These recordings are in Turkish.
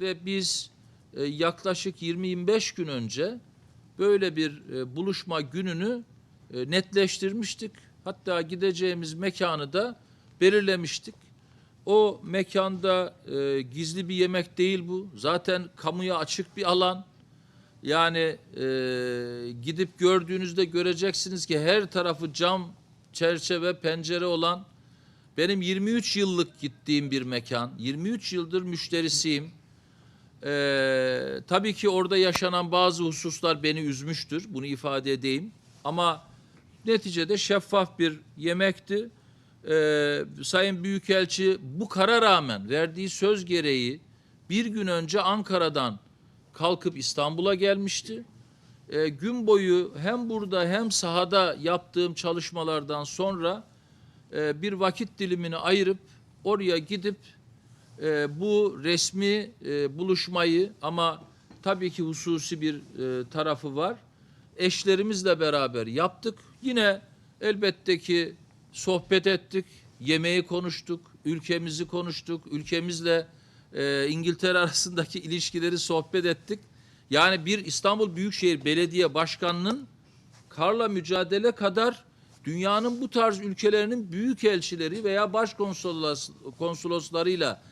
ve biz e, yaklaşık 20-25 gün önce böyle bir e, buluşma gününü e, netleştirmiştik. Hatta gideceğimiz mekanı da belirlemiştik. O mekanda e, gizli bir yemek değil bu. Zaten kamuya açık bir alan. Yani e, gidip gördüğünüzde göreceksiniz ki her tarafı cam, çerçeve, pencere olan benim 23 yıllık gittiğim bir mekan. 23 yıldır müşterisiyim. Ee, tabii ki orada yaşanan bazı hususlar beni üzmüştür. Bunu ifade edeyim. Ama neticede şeffaf bir yemekti. Ee, Sayın Büyükelçi bu kara rağmen verdiği söz gereği bir gün önce Ankara'dan kalkıp İstanbul'a gelmişti. Ee, gün boyu hem burada hem sahada yaptığım çalışmalardan sonra e, bir vakit dilimini ayırıp oraya gidip e, bu resmi e, buluşmayı ama tabii ki hususi bir e, tarafı var. Eşlerimizle beraber yaptık. Yine elbette ki sohbet ettik, yemeği konuştuk, ülkemizi konuştuk, ülkemizle e, İngiltere arasındaki ilişkileri sohbet ettik. Yani bir İstanbul Büyükşehir Belediye Başkanı'nın karla mücadele kadar dünyanın bu tarz ülkelerinin büyük elçileri veya başkonsolos konsoloslarıyla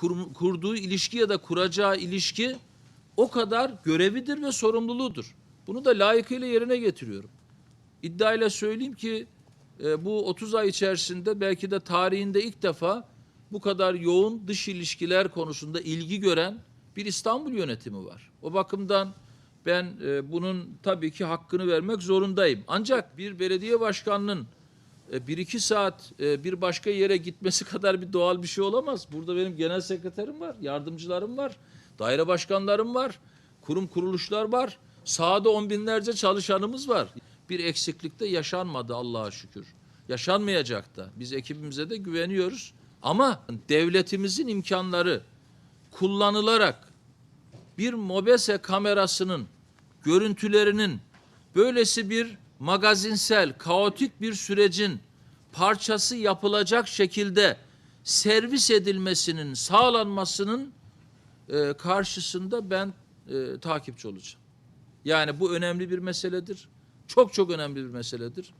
kur- kurduğu ilişki ya da kuracağı ilişki o kadar görevidir ve sorumluluğudur. Bunu da layıkıyla yerine getiriyorum. İddiayla söyleyeyim ki e, bu 30 ay içerisinde belki de tarihinde ilk defa bu kadar yoğun dış ilişkiler konusunda ilgi gören bir İstanbul yönetimi var. O bakımdan ben e, bunun tabii ki hakkını vermek zorundayım. Ancak bir belediye başkanının bir iki saat e, bir başka yere gitmesi kadar bir doğal bir şey olamaz. Burada benim genel sekreterim var, yardımcılarım var, daire başkanlarım var, kurum kuruluşlar var. Sahada on binlerce çalışanımız var. Bir eksiklik de yaşanmadı Allah'a şükür. Yaşanmayacak da. Biz ekibimize de güveniyoruz. Ama devletimizin imkanları kullanılarak bir mobese kamerasının görüntülerinin böylesi bir magazinsel, kaotik bir sürecin parçası yapılacak şekilde servis edilmesinin sağlanmasının e, karşısında ben e, takipçi olacağım. Yani bu önemli bir meseledir. Çok çok önemli bir meseledir.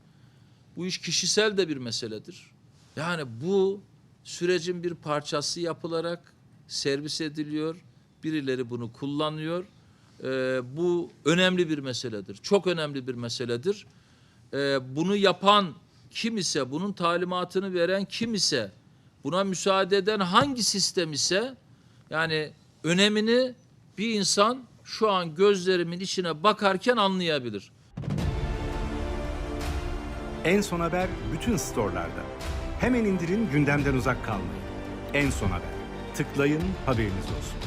Bu iş kişisel de bir meseledir. Yani bu sürecin bir parçası yapılarak servis ediliyor. Birileri bunu kullanıyor. Ee, bu önemli bir meseledir. Çok önemli bir meseledir. Ee, bunu yapan kim ise, bunun talimatını veren kim ise, buna müsaade eden hangi sistem ise, yani önemini bir insan şu an gözlerimin içine bakarken anlayabilir. En Son Haber bütün storelarda. Hemen indirin gündemden uzak kalmayın. En Son Haber. Tıklayın haberiniz olsun.